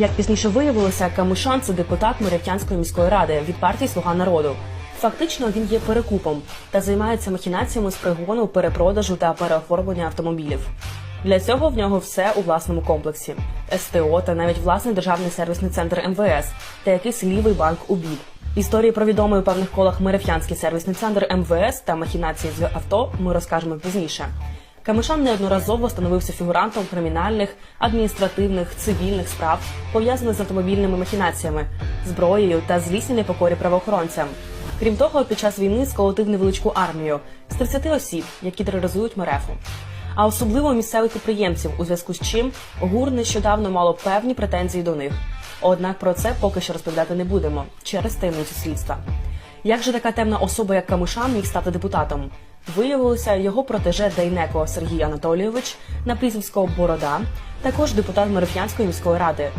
Як пізніше виявилося, Камишан це депутат Мирятянської міської ради від партії Слуга народу. Фактично він є перекупом та займається махінаціями з пригону, перепродажу та переоформлення автомобілів. Для цього в нього все у власному комплексі: СТО та навіть власний державний сервісний центр МВС та якийсь лівий банк УБІД. Історії про відомий у певних колах Мереф'янський сервісний центр МВС та махінації з авто ми розкажемо пізніше. Камишан неодноразово становився фігурантом кримінальних, адміністративних, цивільних справ, пов'язаних з автомобільними махінаціями, зброєю та злісній непокорі правоохоронцям. Крім того, під час війни сколотив невеличку армію з 30 осіб, які тероризують мерефу. А особливо місцевих підприємців, у зв'язку з чим ГУР нещодавно мало певні претензії до них. Однак про це поки що розповідати не будемо через таємницю слідства. Як же така темна особа, як Камишан, міг стати депутатом? Виявилося, його протеже Дейнеко Сергій Анатолійович на прізвисько Борода, також депутат Мереф'янської міської ради.